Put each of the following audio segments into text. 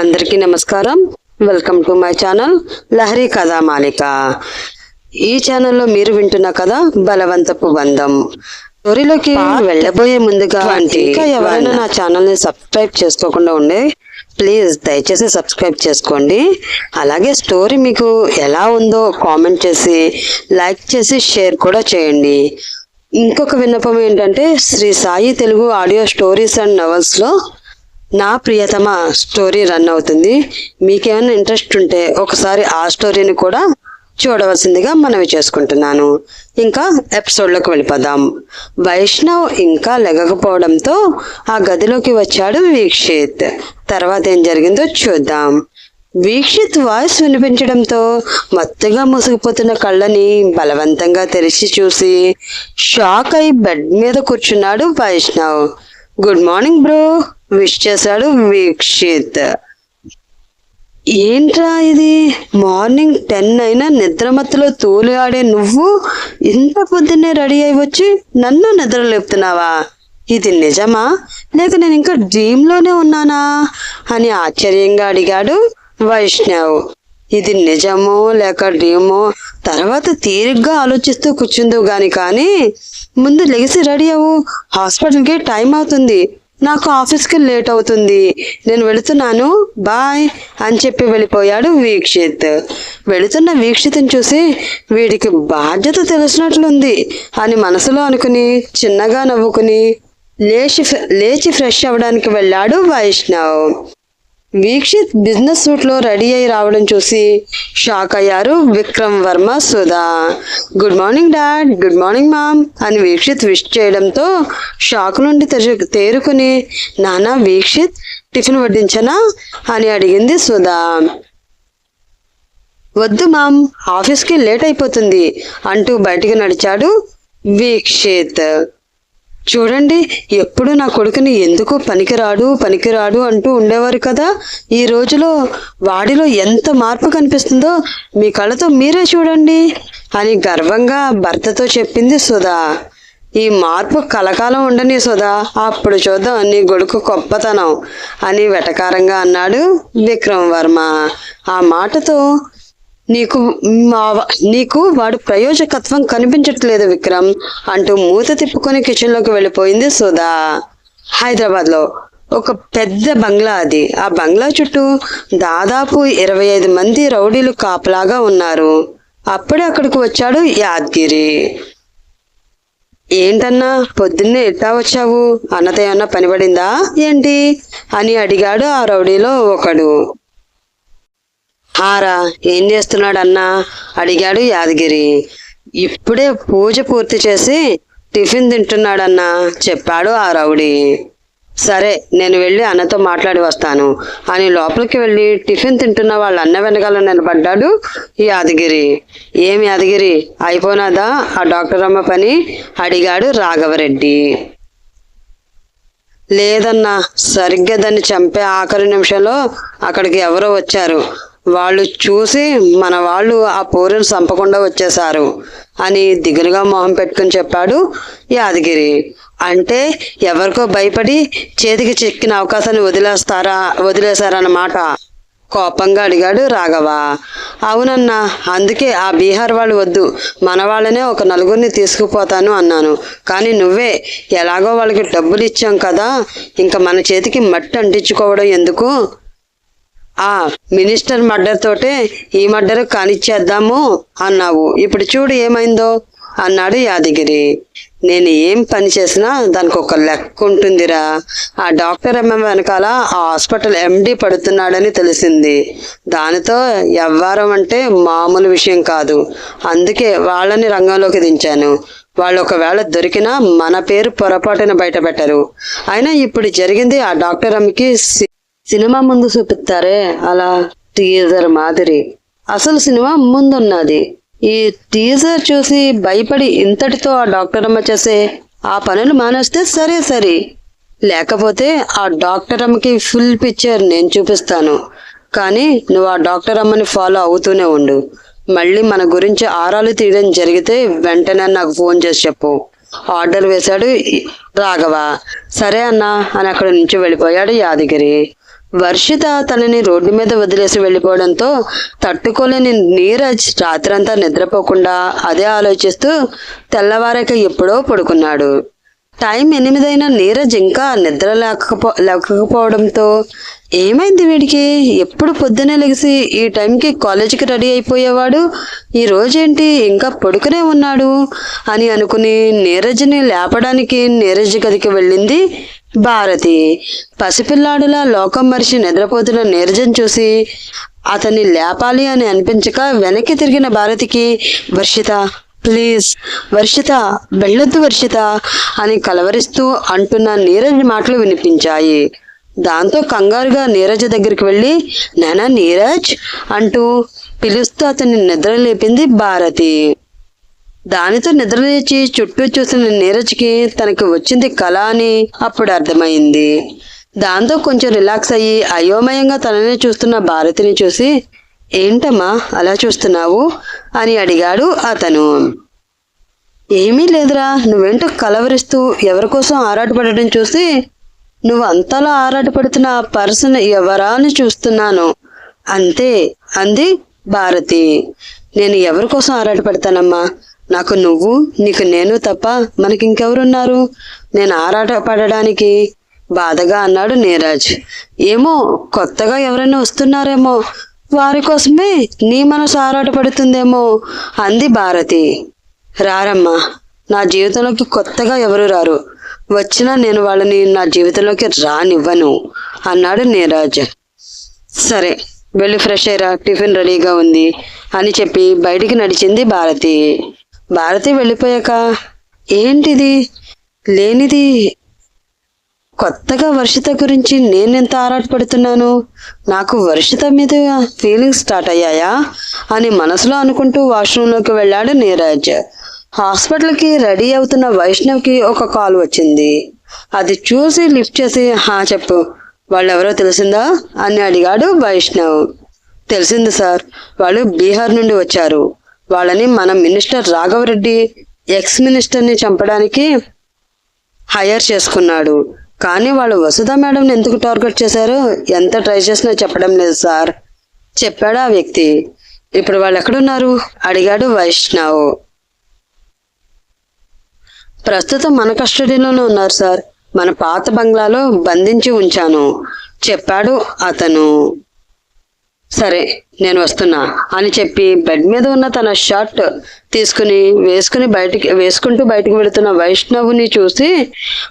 అందరికీ నమస్కారం. Welcome to my channel Lahari Katha Malika. ఈ ఛానల్లో మీరు వింటున్న కథ బలవంతపు బంధం. స్టోరీలోకి వెళ్ళబోయే ముందుగా ఇంకా ఎవరైనా నా ఛానల్ని సబ్స్క్రైబ్ చేసుకోకుండా ఉండే ప్లీజ్ దయచేసి సబ్స్క్రైబ్ చేసుకోండి. అలాగే స్టోరీ మీకు ఎలా ఉందో కామెంట్ చేసి లైక్ చేసి షేర్ కూడా చేయండి. ఇంకొక విన్నపం ఏంటంటే Shri Sai Telugu audio stories and నవల్స్లో నా ప్రియతమ స్టోరీ రన్ అవుతుంది. మీకేమైనా ఇంట్రెస్ట్ ఉంటే ఒకసారి ఆ స్టోరీని కూడా చూడవలసిందిగా మనవి చేసుకుంటున్నాను. ఇంకా ఎపిసోడ్లోకి వెళ్ళిపోదాం. వైష్ణవ్ ఇంకా లెగకపోవడంతో ఆ గదిలోకి వచ్చాడు వీక్షిత్. తర్వాత ఏం జరిగిందో చూద్దాం. వీక్షిత్ వాయిస్ వినిపించడంతో మత్తుగా మూసుకుపోతున్న కళ్ళని బలవంతంగా తెరిచి చూసి షాక్ అయి బెడ్ మీద కూర్చున్నాడు Vaishnav. Good morning bro. Wish చేశాడు వీక్షిత్. ఏంట్రా ఇది? మార్నింగ్ టెన్ అయినా నిద్రమత్తులో తూలి ఆడే నువ్వు? ఇంత పొద్దున్నే రెడీ అయి వచ్చి నన్ను నిద్ర లేపుతున్నావా? ఇది నిజమా? లేక నేను ఇంకా డ్రీమ్లోనే ఉన్నానా? అని ఆశ్చర్యంగా అడిగాడు వైష్ణవ్. ఇది నిజమో లేక డ్రీమో తర్వాత తీరిగ్గా ఆలోచిస్తూ కూర్చుందో గాని కానీ ముందు లెగిసి రెడీ అవ్వు. హాస్పిటల్కి టైం అవుతుంది. నాకు ఆఫీస్కి లేట్ అవుతుంది. నేను వెళుతున్నాను. బాయ్ అని చెప్పి వెళ్ళిపోయాడు వీక్షిత్. వెళుతున్న వీక్షిత్ని చూసి వీడికి బాధ్యత తెలిసినట్లుంది అని మనసులో అనుకుని చిన్నగా నవ్వుకుని లేచి లేచి ఫ్రెష్ అవ్వడానికి వెళ్ళాడు వైష్ణవ్. వీక్షిత్ బిజినెస్ సూట్లో రెడీ అయి రావడం చూసి షాక్ అయ్యారు Vikram Varma Sudha. Good morning dad good morning mom అని వీక్షిత్ విష్ చేయడంతో షాక్ నుండి తేరుకుని నానా వీక్షిత్ టిఫిన్ వడ్డించనా? అని అడిగింది సుధా. వద్దు మామ్ ఆఫీస్కి లేట్ అయిపోతుంది అంటూ బయటికి నడిచాడు వీక్షిత్. చూడండి ఎప్పుడు నా కొడుకుని ఎందుకు పనికిరాడు పనికిరాడు అంటూ ఉండేవారు కదా? ఈ రోజులో వాడిలో ఎంత మార్పు కనిపిస్తుందో మీ కళ్ళతో మీరే చూడండి అని గర్వంగా భర్తతో చెప్పింది సుధా. ఈ మార్పు కలకాలం ఉండని సుధా అప్పుడు చూద్దాం నీ గొడుకు గొప్పతనం అని వెటకారంగా అన్నాడు విక్రమ్ వర్మ. ఆ మాటతో నీకు మా నీకు వాడు ప్రయోజకత్వం కనిపించట్లేదు విక్రమ్ అంటూ మూత తిప్పుకొని కిచెన్లోకి వెళ్ళిపోయింది సుధా. హైదరాబాద్లో ఒక పెద్ద బంగ్లా అది. ఆ బంగ్లా చుట్టూ దాదాపు ఇరవై ఐదు మంది రౌడీలు కాపలాగా ఉన్నారు. అప్పుడే అక్కడికి వచ్చాడు యాద్గిరి. ఏంటన్నా పొద్దున్నే ఎట్టా వచ్చావు? అన్నతో ఏమన్నా పనిపడిందా? ఏంటి? అని అడిగాడు ఆ రౌడీలో ఒకడు. ఆరా ఏం చేస్తున్నాడన్నా? అడిగాడు యాదగిరి. ఇప్పుడే పూజ పూర్తి చేసి టిఫిన్ తింటున్నాడన్నా చెప్పాడు ఆ రౌడీ. సరే నేను వెళ్ళి అన్నతో మాట్లాడి వస్తాను. అని లోపలికి వెళ్ళి టిఫిన్ తింటున్న వాళ్ళ అన్న వెనకాల నిలబడ్డాడు ఈ యాదగిరి. ఏం యాదగిరి? అయిపోనాదా? ఆ డాక్టర్ అమ్మ పని? అడిగాడు రాఘవరెడ్డి. లేదన్నా సరిగ్గా దాన్ని చంపే ఆఖరి నిమిషంలో అక్కడికి ఎవరో వచ్చారు. వాళ్ళు చూసి మన వాళ్ళు ఆ పోరును చంపకుండా వచ్చేశారు అని దిగులుగా మొహం పెట్టుకుని చెప్పాడు యాదగిరి. అంటే ఎవరికో భయపడి చేతికి చిక్కిన అవకాశాన్ని వదిలేస్తారా వదిలేశారన్నమాట. కోపంగా అడిగాడు రాఘవ. అవునన్నా అందుకే ఆ బీహార్ వాళ్ళు వద్దు మన వాళ్ళనే ఒక నలుగురిని తీసుకుపోతాను అన్నాను. కానీ నువ్వే ఎలాగో వాళ్ళకి డబ్బులు ఇచ్చాం కదా ఇంకా మన చేతికి మట్టి అంటించుకోవడం ఎందుకు? ఆ మినిస్టర్ మర్డర్ తోటే ఈ మర్డర్ కానిచ్చేద్దాము అన్నావు. ఇప్పుడు చూడు ఏమైందో అన్నాడు యాదగిరి. నేను ఏం పని చేసినా దానికి ఒక లెక్క ఉంటుందిరా. ఆ డాక్టర్ అమ్మ వెనకాల ఆ హాస్పిటల్ ఎండి పడుతున్నాడని తెలిసింది. దానితో వ్యవహారం అంటే మామూలు విషయం కాదు. అందుకే వాళ్ళని రంగంలోకి దించాను. వాళ్ళు ఒకవేళ దొరికినా మన పేరు పొరపాటున బయట పెట్టరు అయినా ఇప్పుడు జరిగింది ఆ డాక్టర్ అమ్మకి సి- సినిమా ముందు చూపిస్తారే? అలా టీజర్ మాదిరి. అసలు సినిమా ముందున్నది. ఈ టీజర్ చూసి భయపడి ఇంతటితో ఆ డాక్టర్ అమ్మ చేసే ఆ పనులు మానేస్తే సరే సరే. లేకపోతే ఆ డాక్టర్ అమ్మకి ఫుల్ పిక్చర్ నేను చూపిస్తాను. కానీ నువ్వు ఆ డాక్టర్ అమ్మని ఫాలో అవుతూనే ఉండు. మళ్ళీ మన గురించి ఆరాలు తీయడం జరిగితే వెంటనే నాకు ఫోన్ చేసి చెప్పు. ఆర్డర్ వేశాడు రాఘవ. సరే అన్నా అని అక్కడి నుంచి వెళ్ళిపోయాడు యాదగిరి. వర్షిత తనని రోడ్డు మీద వదిలేసి వెళ్ళిపోవడంతో తట్టుకోలేని నీరజ్ రాత్రంతా నిద్రపోకుండా అదే ఆలోచిస్తూ తెల్లవారాక ఎప్పుడో పడుకున్నాడు. టైం ఎనిమిదైనా నీరజ్ ఇంకా నిద్ర లేకపో లేకపోవడంతో ఏమైంది వీడికి? ఎప్పుడు పొద్దునే లెగిసి ఈ టైంకి కాలేజీకి రెడీ అయిపోయేవాడు? ఈ రోజేంటి ఇంకా పడుకునే ఉన్నాడు? అని అనుకుని నీరజ్ని లేపడానికి నీరజ్ గదికి వెళ్ళింది భారతి పసిపిల్లాడులా లోకం మరిచి నిద్రపోతున్న నీరజం చూసి అతన్ని లేపాలి అని అనిపించక వెనక్కి తిరిగిన భారతికి వర్షిత ప్లీజ్ వర్షిత వెళ్ళొద్దు వర్షిత అని కలవరిస్తూ అంటున్న నీరజ్ మాటలు వినిపించాయి. దాంతో కంగారుగా నీరజ్ దగ్గరికి వెళ్ళి నానా నీరజ్ అంటూ పిలుస్తూ అతన్ని నిద్ర లేపింది భారతి. దానితో నిద్రలేచి చుట్టూ చూసిన నీరజ్కి తనకి వచ్చింది కళ అని అప్పుడు అర్థమైంది. దాంతో కొంచెం రిలాక్స్ అయ్యి అయోమయంగా తననే చూస్తున్న భారతిని చూసి ఏంటమ్మా అలా చూస్తున్నావు? అని అడిగాడు అతను. ఏమీ లేదురా నువ్వేంటో కలవరిస్తూ ఎవరి కోసం ఆరాటపడటం చూసి నువ్వు అంతలా ఆరాటపడుతున్న ఆ పర్సన్ ఎవరా అని చూస్తున్నాను. అంతే అంది భారతి. నేను ఎవరి కోసం ఆరాటపడతానమ్మా? నాకు నువ్వు నీకు నేను తప్ప మనకి ఇంకెవరున్నారు నేను ఆరాట పడడానికి బాధగా అన్నాడు నీరాజ్. ఏమో కొత్తగా ఎవరైనా వస్తున్నారేమో. వారి కోసమే నీ మనసు ఆరాట పడుతుందేమో అంది భారతి. రారమ్మా నా జీవితంలోకి కొత్తగా ఎవరు రారు? వచ్చినా నేను వాళ్ళని నా జీవితంలోకి రానివ్వను అన్నాడు నీరాజ్. సరే వెళ్ళి ఫ్రెష్ అయ్యరా టిఫిన్ రెడీగా ఉంది అని చెప్పి బయటికి నడిచింది భారతి. భారతి వెళ్ళిపోయాక ఏంటిది? లేనిది? కొత్తగా వర్షిత గురించి నేనెంత ఆరాటపడుతున్నాను? నాకు వర్షిత మీద ఫీలింగ్స్ స్టార్ట్ అయ్యాయా? అని మనసులో అనుకుంటూ వాష్రూంలోకి వెళ్ళాడు నీరజ్. హాస్పిటల్కి రెడీ అవుతున్న వైష్ణవ్కి ఒక కాల్ వచ్చింది. అది చూసి లిఫ్ట్ చేసి హా చెప్పు. వాళ్ళెవరో తెలిసిందా? అని అడిగాడు వైష్ణవ్. తెలిసింది సార్. వాళ్ళు బీహార్ నుండి వచ్చారు. వాళ్ళని మన మినిస్టర్ రాఘవరెడ్డి ఎక్స్ మినిస్టర్ని చంపడానికి హైర్ చేసుకున్నాడు. కానీ వాళ్ళు వసుధ మేడంని ఎందుకు టార్గెట్ చేశారో? ఎంత ట్రై చేసినా చెప్పడం లేదు సార్. చెప్పాడు ఆ వ్యక్తి? ఇప్పుడు వాళ్ళు ఎక్కడున్నారు? అడిగాడు వైష్ణవ్. ప్రస్తుతం మన కస్టడీలోనే ఉన్నారు సార్. మన పాత బంగ్లాలో బంధించి ఉంచాను. చెప్పాడు అతను. సరే నేను వస్తున్నా అని చెప్పి బెడ్ మీద ఉన్న తన షర్ట్ తీసుకుని వేసుకుని బయటికి వేసుకుంటూ బయటికి వెళుతున్న వైష్ణవుని చూసి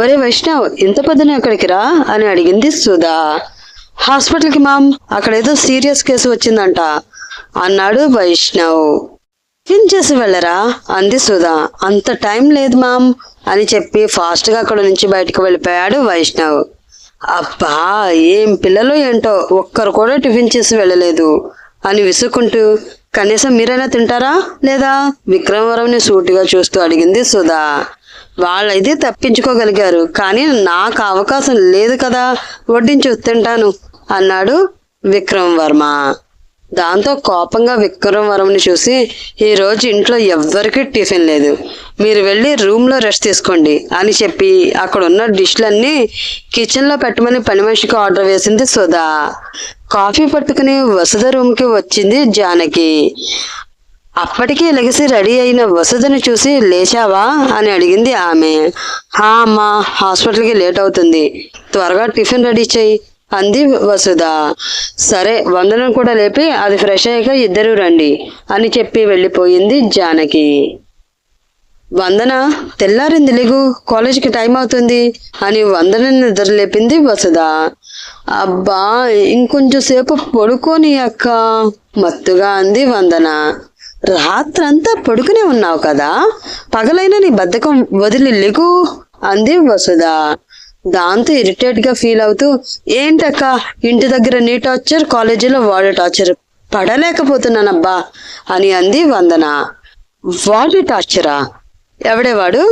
ఒరే వైష్ణవ్ ఇంత పొద్దున ఎక్కడికి రా? అని అడిగింది సుధా. హాస్పిటల్కి మామ్ అక్కడ ఏదో సీరియస్ కేసు వచ్చిందంట అన్నాడు వైష్ణవ్. ఏం చేసి వెళ్ళరా? అంది సుధా. అంత టైం లేదు మామ్ అని చెప్పి ఫాస్ట్గా అక్కడ నుంచి బయటకు వెళ్ళిపోయాడు వైష్ణవ్. అబ్బా ఏం పిల్లలు ఏంటో? ఒక్కరు కూడా టిఫిన్ చేసి వెళ్ళలేదు. అని విసుక్కుంటూ కనీసం మీరైనా తింటారా? లేదా? విక్రమవరంని సూటిగా చూస్తూ అడిగింది సుధా. వాళ్ళైతే తప్పించుకోగలిగారు కానీ నాకు అవకాశం లేదు కదా. వడ్డించి తింటాను అన్నాడు విక్రమ్ వర్మ దాంతో కోపంగా విక్రమవరంని చూసి ఈరోజు ఇంట్లో ఎవ్వరికీ టిఫిన్ లేదు. మీరు వెళ్ళి రూమ్లో రెస్ట్ తీసుకోండి అని చెప్పి అక్కడ ఉన్న డిష్లన్నీ కిచెన్లో పెట్టమని పని మనిషికి ఆర్డర్ వేసింది సుధా. కాఫీ పట్టుకుని వసుధ రూమ్కి వచ్చింది జానకి. అప్పటికే లెగసి రెడీ అయిన వసుధను చూసి లేచావా? అని అడిగింది ఆమె. హా అమ్మా హాస్పిటల్కి లేట్ అవుతుంది. త్వరగా టిఫిన్ రెడీ చేయి. అంది వసుధ. సరే వందనం కూడా లేపి అది ఫ్రెష్ అయ్యాక ఇద్దరు రండి అని చెప్పి వెళ్ళిపోయింది జానకి. వందన తెల్లారింది లేగు కాలేజీకి టైం అవుతుంది అని వందన నిద్ర లేపింది వసుధ. అబ్బా ఇంకొంచెం సేపు పడుకోని అక్క మత్తుగా అంది వందన. రాత్రంతా పడుకునే ఉన్నావు కదా పగలైనా నీ బద్ధకం వదిలి లేగు అంది వసుధ. దాంతో ఇరిటేట్గా ఫీల్ అవుతూ ఏంటక్క ఇంటి దగ్గర నీ టార్చర్ కాలేజీలో వాడు టార్చర్ పడలేకపోతున్నానబ్బా అని అంది వందన. వాడి టార్చరా ఎవడేవాడు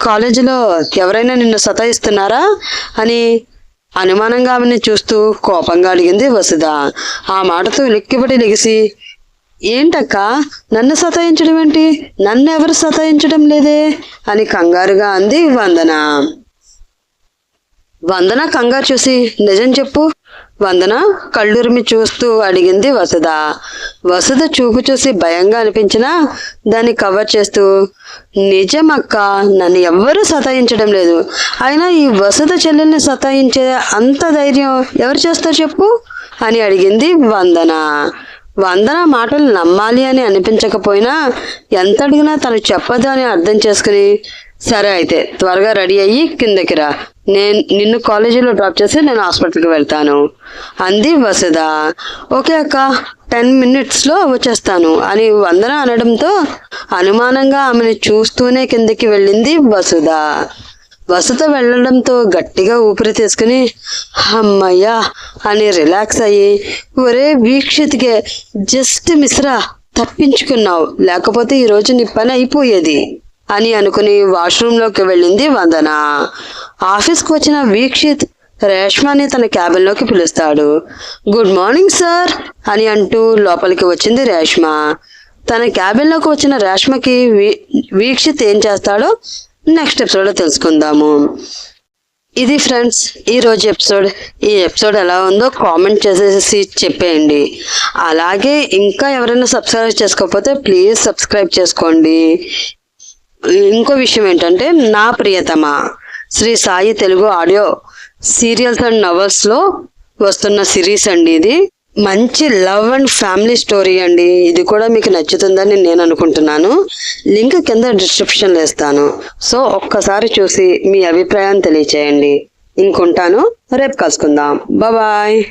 కాలేజీలో ఎవరైనా నిన్ను సతాయిస్తున్నారా? అని అనుమానంగా ఆమెను చూస్తూ కోపంగా అడిగింది వసుధ. ఆ మాటతో లిక్కిపడి లెగిసి ఏంటక్క నన్ను సతాయించడం ఏంటి నన్ను ఎవరు సతాయించడం లేదే? అని కంగారుగా అంది వందన. వందన కంగారు చూసి నిజం చెప్పు. వందన కళ్ళురిమి చూస్తూ అడిగింది వసుధ. వసుధ చూపు చూసి భయంగా అనిపించినా దాన్ని కవర్ చేస్తూ నిజం అక్క నన్ను ఎవ్వరూ సతాయించడం లేదు. అయినా ఈ వసుధ చెల్లెల్ని సతాయించే అంత ధైర్యం ఎవరు చేస్తారు చెప్పు? అని అడిగింది వందన. వందన మాటలు నమ్మాలి అని అనిపించకపోయినా ఎంత అడిగినా తను చెప్పదు అని అర్థం చేసుకుని సరే అయితే త్వరగా రెడీ అయ్యి కిందకి రా. నేను నిన్ను కాలేజీలో డ్రాప్ చేసి నేను హాస్పిటల్కి వెళ్తాను. అంది వసుధ. ఓకే అక్క టెన్ మినిట్స్లో వచ్చేస్తాను అని వందన అనడంతో అనుమానంగా ఆమెను చూస్తూనే కిందకి వెళ్ళింది వసుధ. వసుధ వెళ్ళడంతో గట్టిగా ఊపిరి తీసుకుని అమ్మయ్యా అని రిలాక్స్ అయ్యి ఒరే వీక్షిత్కే జస్ట్ మిశ్రా తప్పించుకున్నావు. లేకపోతే ఈరోజు నీ పని అయిపోయేది. అని అనుకుని వాష్రూమ్లోకి వెళ్ళింది వందన. ఆఫీస్కి వచ్చిన వీక్షిత్ రేష్మాని తన క్యాబిన్లోకి పిలుస్తాడు. గుడ్ మార్నింగ్ సార్ అని అంటూ లోపలికి వచ్చింది రేష్మ. తన క్యాబిన్లోకి వచ్చిన రేష్మకి వీ- వీక్షిత్ ఏం చేస్తాడో నెక్స్ట్ ఎపిసోడ్లో తెలుసుకుందాము. ఇది ఫ్రెండ్స్ ఈరోజు ఎపిసోడ్ ఈ ఎపిసోడ్ ఎలా ఉందో కామెంట్ చేసేసి చెప్పేయండి. అలాగే ఇంకా ఎవరైనా సబ్స్క్రైబ్ చేసుకోకపోతే ప్లీజ్ సబ్స్క్రైబ్ చేసుకోండి. ఇంకో విషయం ఏంటంటే నా ప్రియతమ Shri Sai Telugu audio serials and నవల్స్లో వస్తున్న సిరీస్ అండి ఇది. మంచి లవ్ అండ్ ఫ్యామిలీ స్టోరీ అండి. ఇది కూడా మీకు నచ్చుతుందని నేను అనుకుంటున్నాను. లింక్ కింద డిస్క్రిప్షన్లో ఇస్తాను. సో ఒక్కసారి చూసి మీ అభిప్రాయాన్ని తెలియచేయండి. ఇంకుంటాను. రేపు కలుసుకుందాం. బాయ్.